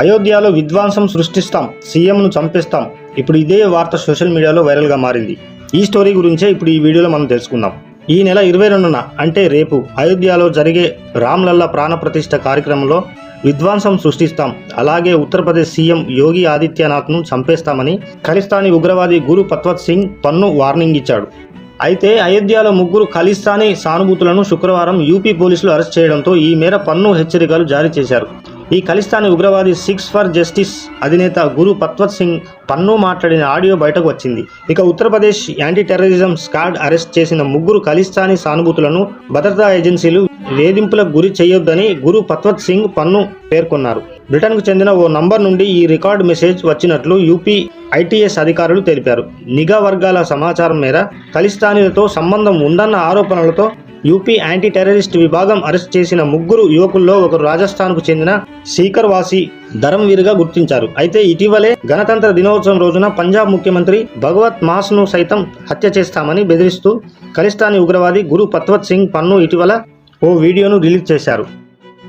అయోధ్యలో విధ్వంసం సృష్టిస్తాం సీఎంను చంపేస్తాం. ఇప్పుడు ఇదే వార్త సోషల్ మీడియాలో వైరల్గా మారింది. ఈ స్టోరీ గురించే ఇప్పుడు ఈ వీడియోలో మనం తెలుసుకుందాం. ఈ నెల ఇరవై రెండున అంటే రేపు అయోధ్యలో జరిగే రామ్లల్లా ప్రాణప్రతిష్ఠ కార్యక్రమంలో విధ్వంసం సృష్టిస్తాం. అలాగే ఉత్తరప్రదేశ్ సీఎం యోగి ఆదిత్యనాథ్ను చంపేస్తామని ఖలిస్తానీ ఉగ్రవాది గురు పత్వత్ సింగ్ పన్ను వార్నింగ్ ఇచ్చాడు. అయితే అయోధ్యలో ముగ్గురు ఖలిస్తానీ సానుభూతులను శుక్రవారం యూపీ పోలీసులు అరెస్ట్ చేయడంతో ఈ మేర పన్ను హెచ్చరికలు జారీ చేశారు. ఈ ఖలిస్తానీ ఉగ్రవాది సిక్స్ ఫర్ జస్టిస్ అధినేత గురు పత్వత్ సింగ్ పన్ను మాట్లాడిన ఆడియో బయటకు వచ్చింది. ఇక Uttar Pradesh anti terrorism squad arrest చేసిన ముగ్గురు ఖలిస్తానీ సానుభూతులను భద్రతా ఏజెన్సీలు వేధింపులకు గురి చేయొద్దని గురు పత్వత్ సింగ్ పన్ను పేర్కొన్నారు. బ్రిటన్కు చెందిన ఓ నంబర్ నుండి ఈ రికార్డ్ మెసేజ్ వచ్చినట్లు యూపీ ఐటీఎస్ అధికారులు తెలిపారు. నిఘా వర్గాల సమాచారం మేర ఖలిస్తానీలతో సంబంధం ఉందన్న ఆరోపణలతో యూపీ యాంటీ టెర్రరిస్ట్ విభాగం అరెస్ట్ చేసిన ముగ్గురు యువకుల్లో ఒకరు రాజస్థాన్కు చెందిన శీకర్ వాసి ధరంవీర్గా గుర్తించారు. అయితే ఇటీవలే గణతంత్ర దినోత్సవం రోజున పంజాబ్ ముఖ్యమంత్రి భగవత్ మాస్ను సైతం హత్య చేస్తామని బెదిరిస్తూ ఖలిస్తానీ ఉగ్రవాది గురు పత్వత్ సింగ్ పన్ను ఇటీవల ఓ వీడియోను రిలీజ్ చేశారు.